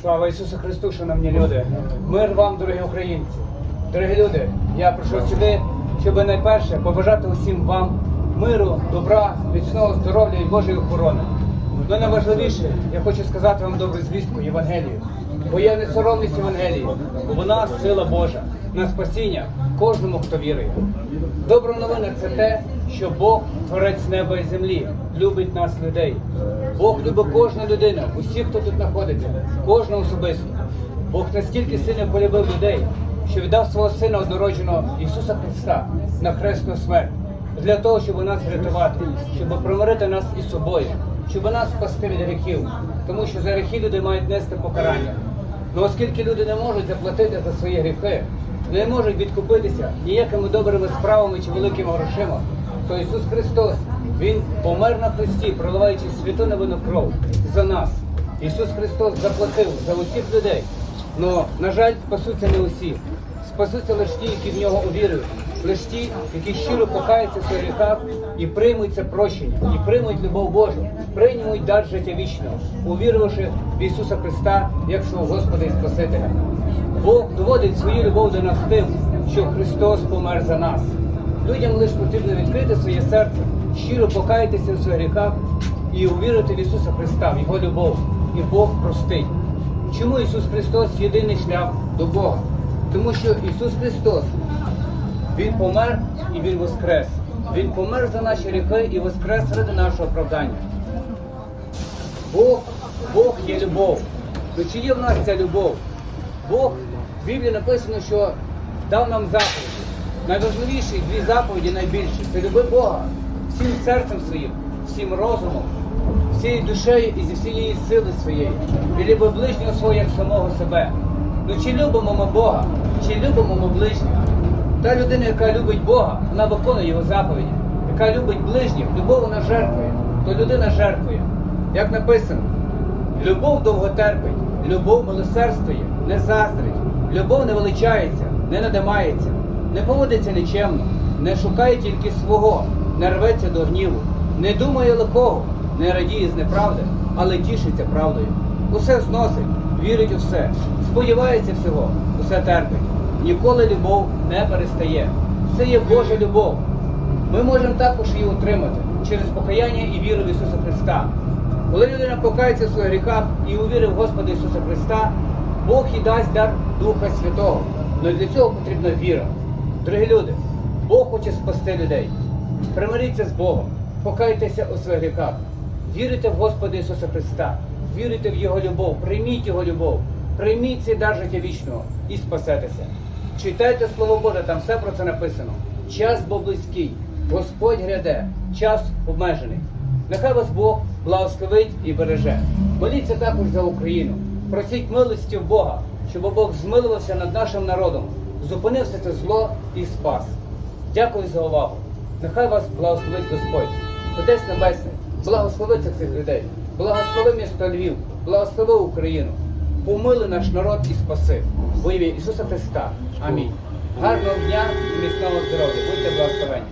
Слава Ісусу Христу, шановні люди! Мир вам, дорогі українці! Дорогі люди! Я прошу сюди, щоб найперше побажати усім вам миру, добра, міцного здоров'я і Божої охорони. Але найважливіше, я хочу сказати вам добру звістку, Євангелію. Бо я не соромлюсь Євангелії, бо вона сила Божа, на спасіння кожному, хто вірує. Добра новина це те що Бог, творець неба і землі, любить нас, людей. Бог любить кожну людину, усіх, хто тут знаходиться, кожного особисто. Бог настільки сильно полюбив людей, що віддав свого сина однородженого Ісуса Христа на хресну смерть для того, щоб нас врятувати, щоб примирити нас із собою, щоб нас спасти від гріхів, тому що за гріхи люди мають нести покарання. Ну оскільки люди не можуть заплатити за свої гріхи, не можуть відкупитися ніякими добрими справами чи великими грошима, то Ісус Христос, Він помер на хресті, проливаючи святу невинну кров за нас. Ісус Христос заплатив за усіх людей. Но, на жаль, спасуться не усі. Спасуться лише ті, які в нього увірують, лише ті, які щиро покаються в своїх гріхах і приймуть це прощення, і приймуть любов Божу, приймуть дар життя вічного, увірувавши в Ісуса Христа як свого Господа і Спасителя. Бог доводить свою любов до нас тим, що Христос помер за нас. Людям лише потрібно відкрити своє серце, щиро покаятися в своїх гріхах і увірити в Ісуса Христа, в Його любов, і Бог простить. Чому Ісус Христос єдиний шлях до Бога? Тому що Ісус Христос, Він помер і Він воскрес. Він помер за наші гріхи і воскрес ради нашого оправдання. Бог, Бог є любов. То чи є в нас ця любов? Бог, в Біблії написано, що дав нам заповіді. Найважливіші дві заповіді найбільші це люби Бога всім серцем своїм, всім розумом, всією душею і зі всієї сили своєї. І люби ближнього свого як самого себе. Ну чи любимо ми Бога, чи любимо ми ближнього? Та людина, яка любить Бога, вона виконує його заповіді. Яка любить ближніх, любов вона жертвує, то людина жертвує. Як написано, Любов довго терпить, любов милосердствує, не заздрить, любов не величається, не надимається, не поводиться нечемно, не шукає тільки свого, не рветься до гніву, не думає лихого, не радіє з неправди, але тішиться правдою. Усе зносить, вірить у все, сподівається всього, усе терпить. Ніколи любов не перестає. Це є Божа любов. Ми можемо також її отримати через покаяння і віру в Ісуса Христа. Коли людина покається в своїх гріхах і увірить в Господа Ісуса Христа, Бог їй дасть дар Духа Святого. Але для цього потрібна віра. Дорогі люди, Бог хоче спасти людей. Примиріться з Богом, покайтеся у своїх гріхах, вірите в Господа Ісуса Христа, вірите в Його любов, прийміть Його любов, прийміть цей дар життя вічного і спасетеся. Читайте Слово Боже, там все про це написано. Час бо близький, Господь гряде, час обмежений. Нехай вас Бог благословить і береже. Моліться також за Україну. Просіть милості в Бога, щоб Бог змилувався над нашим народом, зупинив все це зло і спас. Дякую за увагу. Нехай вас благословить Господь. Отець Небесний, благослови цих людей, благослови місто Львів, благослови Україну. Помили наш народ і спаси. Во ім'я Ісуса Христа. Амінь. Гарного дня і міцного здоров'я. Будьте благословені.